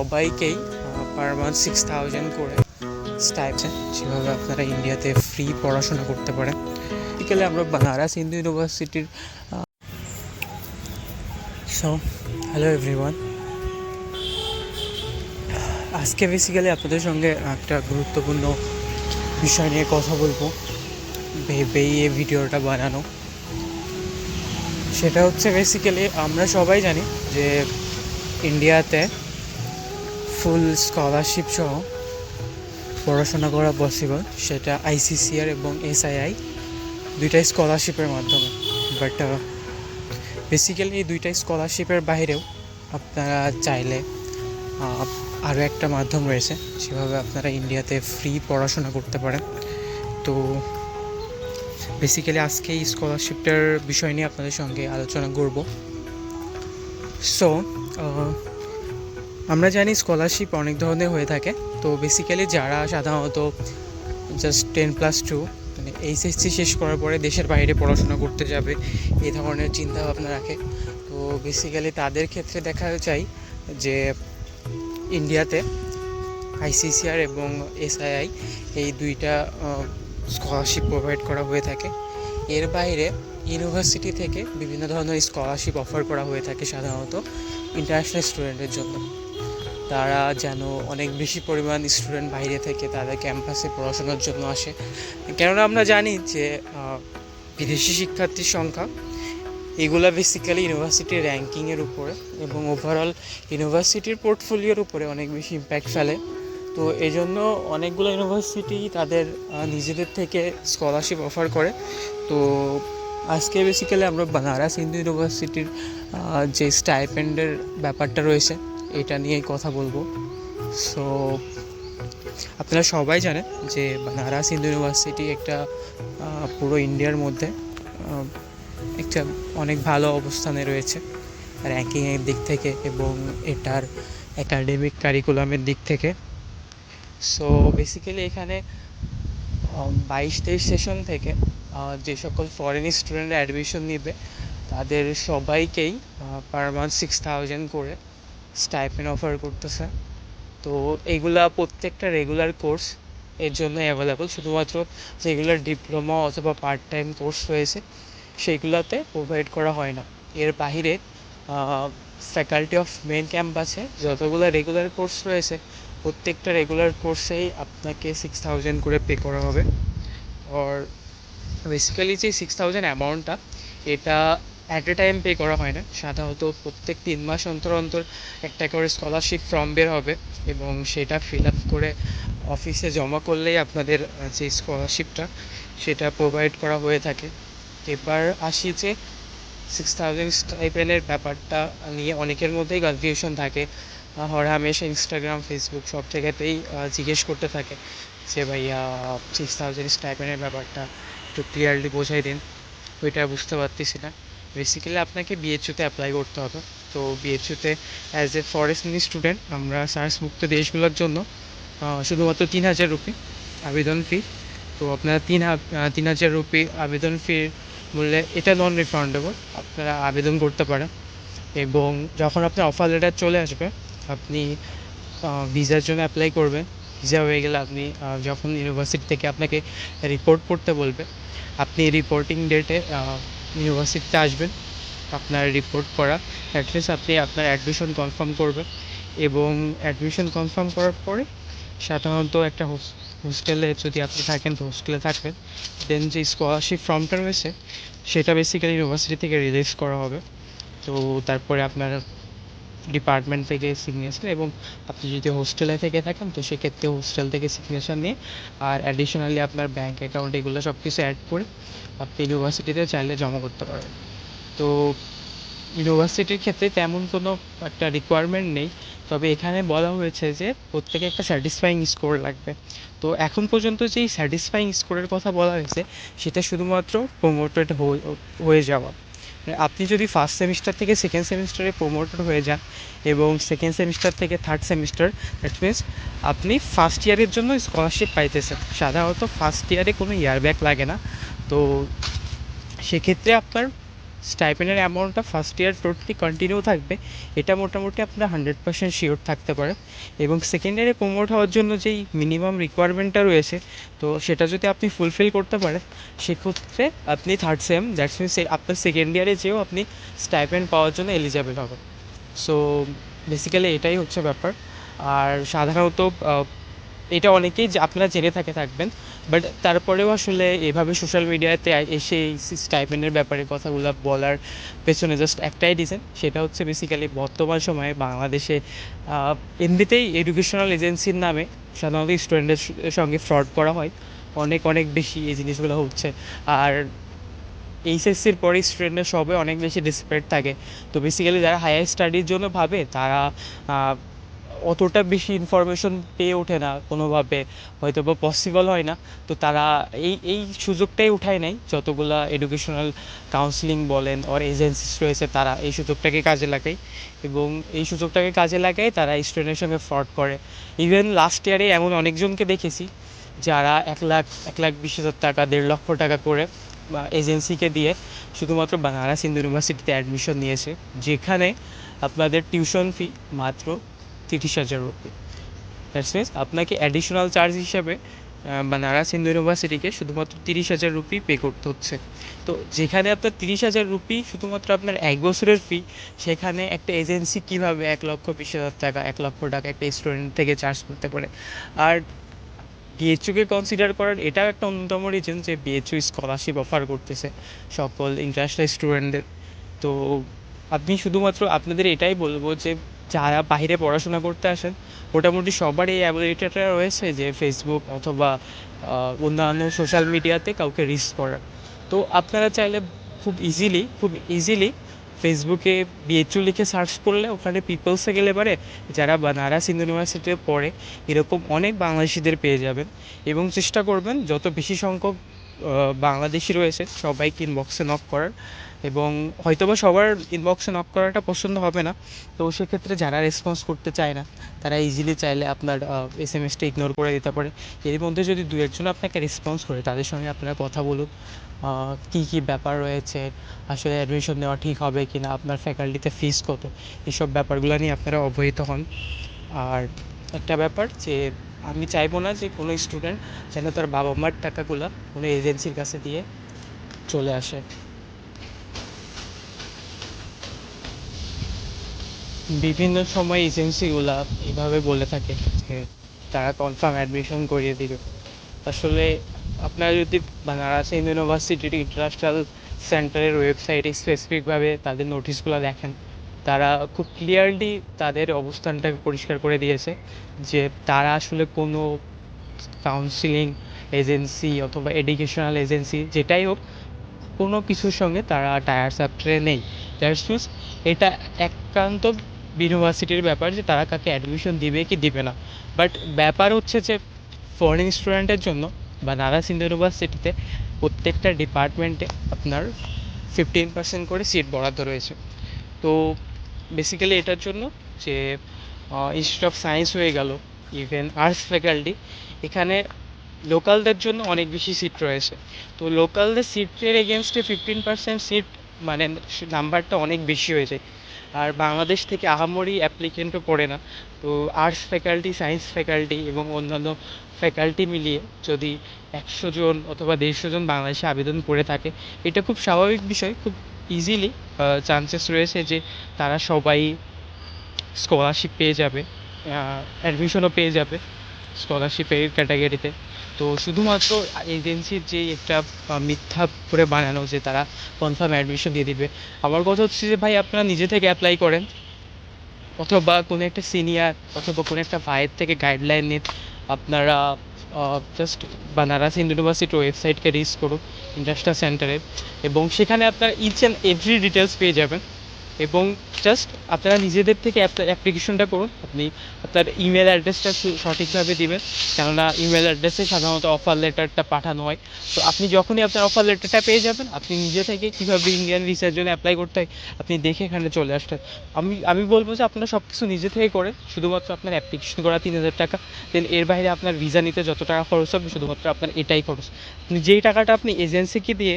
সবাইকেই per month six thousand করে stipend যেভাবে আপনারা ইন্ডিয়াতে ফ্রি পড়াশোনা করতে পারেন। বিকেলে আমরা বানারস হিন্দু ইউনিভার্সিটির সো হ্যালো এভরিওয়ান আজকে বেসিক্যালি আপনাদের সঙ্গে একটা গুরুত্বপূর্ণ বিষয় নিয়ে কথা বলব। ভেবেই এই ভিডিওটা বানানো। সেটা হচ্ছে বেসিক্যালি আমরা সবাই জানি যে ইন্ডিয়াতে ফুল স্কলারশিপ সহ পড়াশোনা করা পসিবল সেটা আইসিসিআর এবং এসআইআই দুইটাই স্কলারশিপের মাধ্যমে। বাট বেসিক্যালি এই দুইটাই স্কলারশিপের বাইরেও আপনারা চাইলে আরও একটা মাধ্যম রয়েছে। সেভাবে আপনারা ইন্ডিয়াতে ফ্রি পড়াশোনা করতে পারেন। তো বেসিক্যালি আজকে এই স্কলারশিপটার বিষয় নিয়ে আপনাদের সঙ্গে আলোচনা করব। সো আমরা জানি স্কলারশিপ অনেক ধরনের হয়ে থাকে। তো বেসিক্যালি যারা সাধারণত জাস্ট টেন প্লাস টু মানে এইচএসসি শেষ করার পরে দেশের বাইরে পড়াশোনা করতে যাবে, এই ধরনের চিন্তাভাবনা রাখে। তো বেসিক্যালি তাদের ক্ষেত্রে দেখা যায় যে ইন্ডিয়াতে আইসিসিআর এবং এসআইআই এই দুইটা স্কলারশিপ প্রোভাইড করা হয়ে থাকে। এর বাইরে ইউনিভার্সিটি থেকে বিভিন্ন ধরনের স্কলারশিপ অফার করা হয়ে থাকে সাধারণত ইন্টারন্যাশনাল স্টুডেন্টের জন্য। তারা যেন অনেক বেশি পরিমাণ স্টুডেন্ট বাইরে থেকে তাদের ক্যাম্পাসে পড়াশোনার জন্য আসে। কেননা আমরা জানি যে বিদেশি শিক্ষার্থীর সংখ্যা, এগুলা বেসিক্যালি ইউনিভার্সিটির র্যাঙ্কিংয়ের উপরে এবং ওভারঅল ইউনিভার্সিটির পোর্টফোলিওর উপরে অনেক বেশি ইম্প্যাক্ট ফেলে। তো এই জন্য অনেকগুলো ইউনিভার্সিটি তাদের নিজেদের থেকে স্কলারশিপ অফার করে। তো আজকে বেসিক্যালি আমরা বানারস হিন্দু ইউনিভার্সিটির যে স্টাইপেন্ডের ব্যাপারটা রয়েছে এটা নিয়েই কথা বলব। সো আপনারা সবাই জানেন যে বানারস হিন্দু ইউনিভার্সিটি একটা পুরো ইন্ডিয়ার মধ্যে একটা অনেক ভালো অবস্থানে রয়েছে। র্যাঙ্কিংয়ের দিক থেকে এবং এটার একাডেমিক কারিকুলামের দিক থেকে। সো বেসিক্যালি এখানে বাইশ তেইশ সেশন থেকে যে সকল ফরেন স্টুডেন্টরা অ্যাডমিশন নিবে, তাদের সবাইকেই পার মান্থ সিক্স থাউজেন্ড করে স্টাইপেন্ড অফার করতেছে। তো এইগুলা প্রত্যেকটা রেগুলার কোর্স এর জন্য অ্যাভেলেবল শুধুমাত্র যেগুলোর ডিপ্লোমা অথবা পার্ট টাইম কোর্স রয়েছে, সেইগুলোতে প্রোভাইড করা হয় না। এর বাহিরে ফ্যাকাল্টি অফ মেন ক্যাম্পাসে যতগুলো রেগুলার কোর্স রয়েছে, প্রত্যেকটা রেগুলার কোর্সেই আপনাকে সিক্স থাউজেন্ড করে পে করা হবে। আর বেসিক্যালি যে সিক্স থাউজেন্ড অ্যামাউন্টটা এটা অ্যাট এ টাইম পে করা হয় না। সাধারণত প্রত্যেক তিন মাস অন্তর অন্তর একটা করে স্কলারশিপ ফর্ম বের হবে এবং সেটা ফিল আপ করে অফিসে জমা করলেই আপনাদের যে স্কলারশিপটা সেটা প্রোভাইড করা হয়ে থাকে। এবার আসি যে সিক্স থাউজেন্ড স্টাইপেনের ব্যাপারটা নিয়ে অনেকের মধ্যেই কনফিউশন থাকে। হর হামেশা ইনস্টাগ্রাম ফেসবুক সব জায়গাতেই জিজ্ঞেস করতে থাকে যে, ভাইয়া সিক্স থাউজেন্ড স্টাইপেনের ব্যাপারটা একটু ক্লিয়ারলি বোঝাই দিন। ওইটা বুঝতে পারতেছি না। বেসিক্যালি আপনাকে বিএচইউতে অ্যাপ্লাই করতে হবে। তো বিএচইউতে অ্যাজ এ ফরেস্টনি স্টুডেন্ট আমরা সায়েন্স মুক্ত দেশগুলোর জন্য শুধুমাত্র তিন হাজার রুপি আবেদন ফি তো আপনারা তিন তিন হাজার রুপি আবেদন ফির মূল্যে এটা নন রিফান্ডেবল আপনারা আবেদন করতে পারেন। এবং যখন আপনার অফার লেটার চলে আসবে, আপনি ভিসার জন্য অ্যাপ্লাই করবেন। ভিসা হয়ে গেলে আপনি যখন ইউনিভার্সিটি থেকে আপনাকে রিপোর্ট করতে বলবে, আপনি রিপোর্টিং ডেটে ইউনিভার্সিটিতে আসবেন, আপনার রিপোর্ট করা অ্যাটলিস্ট আপনি আপনার অ্যাডমিশন কনফার্ম করবেন এবং অ্যাডমিশন কনফার্ম করার পরে সাধারণত একটা হোস্টেলে যদি আপনি থাকেন, তো হোস্টেলে থাকবেন দেন যে স্কলারশিপ ফর্মটা রয়েছে, সেটা বেসিক্যালি ইউনিভার্সিটি থেকে রিলিজ করা হবে। তো তারপরে আপনার ডিপার্টমেন্ট থেকে সিগনেচার এবং আপনি যদি হোস্টেলে থেকে থাকেন, তো সেক্ষেত্রে হোস্টেল থেকে সিগনেচার নিয়ে আর অ্যাডিশনালি আপনার ব্যাঙ্ক অ্যাকাউন্ট এগুলো সব কিছু অ্যাড করে আপনি ইউনিভার্সিটিতে চাইলে জমা করতে পারবেন তো ইউনিভার্সিটির ক্ষেত্রে তেমন কোনো একটা রিকোয়ারমেন্ট নেই, তবে এখানে বলা হয়েছে যে প্রত্যেকে একটা স্যাটিসফাইং স্কোর লাগবে। তো এখন পর্যন্ত যেই স্যাটিসফাইং স্কোরের কথা বলা হয়েছে, সেটা শুধুমাত্র প্রমোটেড হয়ে যাওয়া। আপনি যদি ফার্স্ট সেমিস্টার থেকে সেকেন্ড সেমিস্টারে প্রমোটেড হয়ে যান এবং সেকেন্ড সেমিস্টার থেকে থার্ড সেমিস্টার দ্যাট মিনস আপনি ফার্স্ট ইয়ারের জন্য স্কলারশিপ পাইতেছেন। সাধারণত ফার্স্ট ইয়ারে কোনো ইয়ার ব্যাক লাগে না। তো সেক্ষেত্রে আপনার স্টাইপেন্ডের অ্যামাউন্টটা ফার্স্ট ইয়ার টোটালি কন্টিনিউ থাকবে। এটা মোটামুটি আপনার হান্ড্রেড পার্সেন্ট শিওর থাকতে পারে এবং সেকেন্ড ইয়ারে প্রমোট হওয়ার জন্য যেই মিনিমাম রিকোয়ারমেন্টটা রয়েছে, তো সেটা যদি আপনি ফুলফিল করতে পারেন, সেক্ষেত্রে আপনি থার্ড সেম দ্যাটস মিনস আপনার সেকেন্ড ইয়ারে যেও আপনি স্টাইপেন্ড পাওয়ার জন্য এলিজেবল হবেন। সো, বেসিক্যালি এটাই হচ্ছে ব্যাপার। আর সাধারণত এটা অনেকেই আপনারা জেনে থাকে থাকবেন বাট তারপরেও আসলে এভাবে সোশ্যাল মিডিয়াতে এসে এই স্টাইপেন্ডের ব্যাপারে কথাগুলো বলার পেছনে জাস্ট একটাই রিজন সেটা হচ্ছে বেসিক্যালি বর্তমান সময়ে বাংলাদেশে এমনিতেই এডুকেশনাল এজেন্সির নামে সাধারণত স্টুডেন্টের সঙ্গে ফ্রড করা হয়, অনেক অনেক বেশি এই জিনিসগুলো হচ্ছে। আর এইচএসসির পরে স্টুডেন্টরা সবে অনেক বেশি ডিসপ্রেট থাকে। তো বেসিক্যালি যারা হায়ার স্টাডির জন্য ভাবে, তারা অতটা বেশি ইনফরমেশন পেয়ে ওঠে না কোনোভাবে হয়তো বা পসিবল হয় না। তো তারা এই এই সুযোগটাই উঠায় নেয় যতগুলা এডুকেশনাল কাউন্সিলিং বলেন ওর এজেন্সিস রয়েছে তারা এই সুযোগটাকে কাজে লাগায় এবং এই সুযোগটাকে কাজে লাগায় তারা স্টুডেন্টের সঙ্গে ফ্রড করে। ইভেন লাস্ট ইয়ারে এমন অনেকজনকে দেখেছি যারা এক লাখ এক লাখ বিশ হাজার টাকা, দেড় লক্ষ টাকা করে বা এজেন্সিকে দিয়ে শুধুমাত্র বানারস হিন্দু ইউনিভার্সিটিতে অ্যাডমিশন নিয়েছে। যেখানে আপনাদের টিউশন ফি মাত্র তিরিশ হাজার রুপি। দ্যাটস মিনস আপনাকে অ্যাডিশনাল চার্জ হিসাবে বানারস হিন্দু ইউনিভার্সিটিকে শুধুমাত্র তিরিশ হাজার রুপি পে করতে হচ্ছে। তো যেখানে আপনার তিরিশ হাজার রুপি শুধুমাত্র আপনার এক বছরের ফি সেখানে একটা এজেন্সি কীভাবে এক লক্ষ বিশ হাজার টাকা, এক লক্ষ টাকা একটা স্টুডেন্ট থেকে চার্জ করতে পারে? আর বিএচইউকে কনসিডার করার এটাও একটা অন্যতম রিজন যে বিএচইউ স্কলারশিপ অফার করতেছে সকল ইন্টারন্যাশনাল স্টুডেন্টদের তো আপনি শুধুমাত্র আপনাদের এটাই বলব যে যারা বাইরে পড়াশোনা করতে আসেন, মোটামুটি সবার এই অ্যাবিলিটিটা রয়েছে যে ফেসবুক অথবা অন্যান্য সোশ্যাল মিডিয়াতে কাউকে রিস্ক করার। তো আপনারা চাইলে খুব ইজিলি খুব ইজিলি ফেসবুকে বিএচইউ লিখে সার্চ করলে ওখানে পিপলসে গেলে পারে যারা বানারস হিন্দু ইউনিভার্সিটিতে পড়ে, এরকম অনেক বাংলাদেশিদের পেয়ে যাবেন। এবং চেষ্টা করবেন যত বেশি সংখ্যক বাংলাদেশি রয়েছে সবাইকে ইনবক্সে নক করার। এবং হয়তোবা সবার ইনবক্সে নক করাটা পছন্দ হবে না। তো সেক্ষেত্রে যারা রেসপন্স করতে চায় না, তারা ইজিলি চাইলে আপনার এস এম এসটা ইগনোর করে দিতে পারে। এর মধ্যে যদি দু একজন আপনাকে রেসপন্স করে, তাদের সঙ্গে আপনারা কথা বলুন কী কী ব্যাপার রয়েছে, আসলে অ্যাডমিশন নেওয়া ঠিক হবে কি না আপনার ফ্যাকাল্টিতে ফিস কত, এসব ব্যাপারগুলো নিয়ে আপনারা অবহিত হন। আর একটা ব্যাপার যে, আমি চাইব না যে কোনো স্টুডেন্ট যেন তার বাবা মার টাকাগুলো কোনো এজেন্সির কাছে দিয়ে চলে আসে। বিভিন্ন সময় এজেন্সিগুলা এভাবে বলে থাকে যে তারা কনফার্ম অ্যাডমিশন করিয়ে দিবে। আসলে আপনারা যদি বানারস ইউনিভার্সিটির ইন্টারন্যাশনাল সেন্টারের ওয়েবসাইটে স্পেসিফিকভাবে তাদের নোটিশগুলো দেখেন, তারা খুব ক্লিয়ারলি তাদের অবস্থানটাকে পরিষ্কার করে দিয়েছে যে তারা আসলে কোনো কাউন্সিলিং এজেন্সি অথবা এডুকেশনাল এজেন্সি যেটাই হোক, কোনো কিছুর সঙ্গে তারা টায়ার্স আপটে নেই। দ্যাটস মিনস এটা একান্ত ইউনিভার্সিটির ব্যাপার যে তারা কাকে অ্যাডমিশন দিবে কি দিবে না। বাট ব্যাপার হচ্ছে যে ফরেন স্টুডেন্টের জন্য বা নারাস হিন্দু ইউনিভার্সিটিতে প্রত্যেকটা ডিপার্টমেন্টে আপনার ফিফটিন পার্সেন্ট করে সিট বরাদ্দ রয়েছে। তো বেসিক্যালি এটার জন্য যে ইনস্টিটিউট অফ সায়েন্স হয়ে গেল ইভেন আর্টস ফ্যাকাল্টি এখানে লোকালদের জন্য অনেক বেশি সিট রয়েছে। তো লোকালদের সিটের এগেনস্টে ফিফটিন পার্সেন্ট সিট মানে নাম্বারটা অনেক বেশি হয়ে যায়। আর বাংলাদেশ থেকে আহামরি অ্যাপ্লিকেন্টও পড়ে না। তো আর্টস ফ্যাকাল্টি সায়েন্স ফ্যাকাল্টি এবং অন্যান্য ফ্যাকাল্টি মিলিয়ে যদি একশো জন অথবা দেড়শো জন বাংলাদেশে আবেদন করে থাকে, এটা খুব স্বাভাবিক বিষয়, খুব ইজিলি চান্সেস রয়েছে যে তারা সবাই স্কলারশিপ পেয়ে যাবে অ্যাডমিশনও পেয়ে যাবে। স্কলারশিপের ক্যাটাগরিতে তো শুধুমাত্র এজেন্সির যে একটা মিথ্যা করে বানানো যে তারা কনফার্ম অ্যাডমিশন দিয়ে দিবে। আমার কথা হচ্ছে যে, ভাই, আপনারা নিজে থেকে অ্যাপ্লাই করেন। অথবা কোনো একটা সিনিয়র অথবা কোনো একটা ভাইয়ের থেকে গাইডলাইন নিন। আপনারা জাস্ট বানারস হিন্দু ইউনিভার্সিটির ওয়েবসাইটকে রিচ করুন ইন্টারন্যাশনাল সেন্টারে এবং সেখানে আপনারা ইচ অ্যান্ড এভরি ডিটেলস পেয়ে যাবেন। এবং জাস্ট আপনারা নিজেদের থেকে অ্যাপ্লিকেশনটা করুন। আপনি আপনার ইমেল অ্যাড্রেসটা সঠিকভাবে দিবেন। কেননা ইমেল অ্যাড্রেসে সাধারণত অফার লেটারটা পাঠানো হয়। তো আপনি যখনই আপনার অফার লেটারটা পেয়ে যাবেন, আপনি নিজে থেকে কীভাবে ইন্ডিয়ান ভিসার জন্য অ্যাপ্লাই করতে হয়, আপনি দেখে এখানে চলে আসতেন আমি আমি বলব যে আপনারা সব কিছু নিজে থেকে করে শুধুমাত্র আপনার অ্যাপ্লিকেশন করা তিন হাজার টাকা। দেন এর বাইরে আপনার ভিসা নিতে যত টাকা খরচ হবে, শুধুমাত্র আপনার এটাই খরচ। আপনি যেই টাকাটা আপনি এজেন্সিকে দিয়ে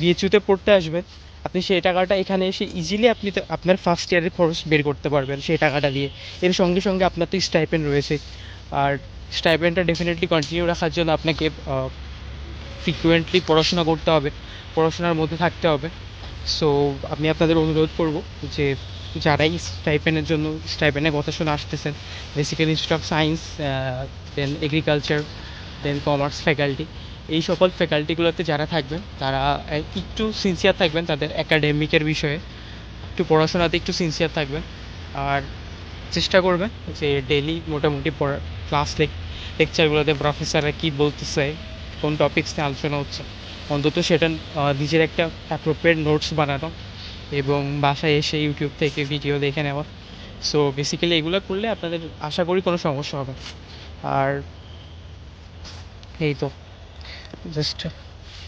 বিএচইউতে পড়তে আসবেন আপনি সেই টাকাটা এখানে এসে ইজিলি আপনি তো আপনার ফার্স্ট ইয়ারের খরচ বের করতে পারবেন সেই টাকাটা দিয়ে। এর সঙ্গে সঙ্গে আপনার তো স্টাইপেন্ড রয়েছে। আর স্টাইপেন্ডটা ডেফিনেটলি কন্টিনিউ রাখার জন্য আপনাকে ফ্রিকুয়েন্টলি পড়াশোনা করতে হবে। পড়াশোনার মধ্যে থাকতে হবে। সো আমি আপনাদের অনুরোধ করব যে যারাই স্টাইপেনের জন্য স্টাইপেনের কথা শুনে আসতেছেন basically institute of science then agriculture then commerce faculty এই সকল ফ্যাকাল্টিগুলোতে যারা থাকবেন, তারা একটু সিনসিয়ার থাকবেন তাদের অ্যাকাডেমিকের বিষয়ে। একটু পড়াশোনাতে একটু সিনসিয়ার থাকবেন। আর চেষ্টা করবেন যে ডেলি মোটামুটি পড়া ক্লাস লেকচারগুলোতে প্রফেসররা কী বলতেছে, কোন টপিকস নিয়ে আলোচনা হচ্ছে। অন্তত সেটা নিজের একটা অ্যাপ্রোপ্রিয়েট নোটস বানানো এবং বাসায় এসে ইউটিউব থেকে ভিডিও দেখে নেওয়া। সো বেসিক্যালি এগুলো করলে আপনাদের, আশা করি কোনো সমস্যা হবে। আর এই তো। জাস্ট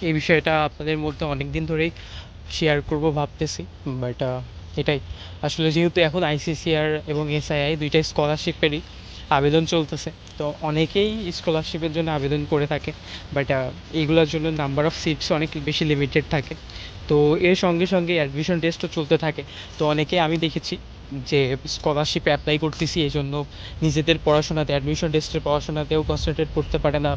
এই বিষয়টা আপনাদের মধ্যে অনেক দিন ধরেই শেয়ার করব ভাবতেছি বাট এটাই। আসলে যেহেতু এখন আইসিসিআর এবং এসআইআই দুইটাই স্কলারশিপেরই আবেদন চলতেছে, তো অনেকেই স্কলারশিপের জন্য আবেদন করে থাকে বাট এইগুলোর জন্য নাম্বার অফ সিটস অনেক বেশি লিমিটেড থাকে। তো এর সঙ্গে সঙ্গে অ্যাডমিশন টেস্টও চলতে থাকে। তো অনেকে আমি দেখেছি যে স্কলারশিপে অ্যাপ্লাই করতেছি এই জন্য নিজেদের পড়াশোনাতে অ্যাডমিশন টেস্টের পড়াশোনাতেও কনসেন্ট্রেট করতে পারে না।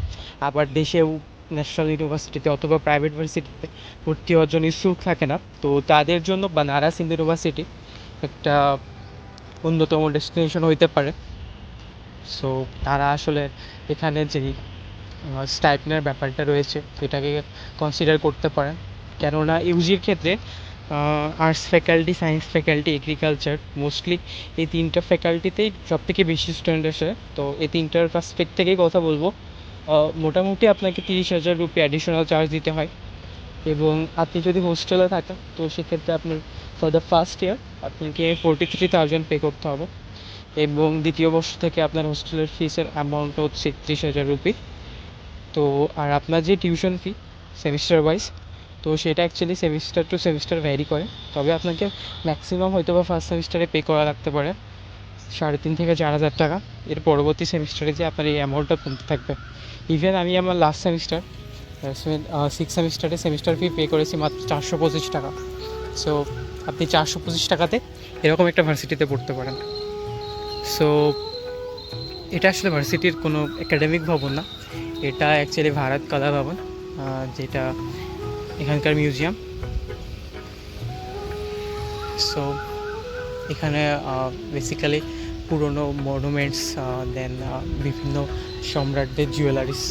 আবার দেশেও ন্যাশনাল ইউনিভার্সিটিতে অথবা প্রাইভেট ইউনিভার্সিটিতে ভর্তি হওয়ার জন্য ইচ্ছুক থাকে না। তো তাদের জন্য বানারস হিন্দু ইউনিভার্সিটি একটা অন্যতম ডেস্টিনেশন হইতে পারে। সো তারা আসলে এখানে যেই স্টাইপনের ব্যাপারটা রয়েছে সেটাকে কনসিডার করতে পারেন। কেননা ইউজির ক্ষেত্রে arts faculty science faculty agriculture mostly এই তিনটা ফ্যাকাল্টিতেই সব থেকে বেশি স্টুডেন্ট আসে। তো এই তিনটার পার্সপেক্ট থেকেই কথা বলব। মোটামুটি আপনাকে তিরিশ হাজার রুপি অ্যাডিশনাল চার্জ দিতে হয়। এবং আপনি যদি হোস্টেলে থাকেন, তো সেক্ষেত্রে আপনি ফর দ্য ফার্স্ট ইয়ার আপনাকে ফোরটি থ্রি থাউজেন্ড পে করতে হবে। এবং দ্বিতীয় বর্ষ থেকে আপনার হোস্টেলের ফিসের অ্যামাউন্ট হচ্ছে ত্রিশ হাজার রুপি। তো আর আপনার যে টিউশন ফি সেমিস্টার ওয়াইজ তো সেটা actually semester two semester vary করে। তবে আপনাকে ম্যাক্সিমাম হয়তো বা ফার্স্ট সেমিস্টারে পে করা লাগতে পারে, সাড়ে তিন থেকে চার হাজার টাকা। এর পরবর্তী সেমিস্টারে যে আপনার এই অ্যামাউন্টটা কমতে থাকবে। ইভেন আমি আমার লাস্ট সেমিস্টার সিক্স সেমিস্টারে সেমিস্টার ফি পে করেছি মাত্র চারশো পঁচিশ টাকা। সো আপনি চারশো পঁচিশ টাকাতে এরকম একটা ভার্সিটিতে পড়তে পারেন। সো এটা আসলে ভার্সিটির কোনো একাডেমিক ভবন না। এটা অ্যাকচুয়ালি ভারত কলা ভবন যেটা এখানকার মিউজিয়াম সো এখানে বেসিক্যালি পুরনো মনুমেন্টস দেন বিভিন্ন সম্রাটদের জুয়েলারিস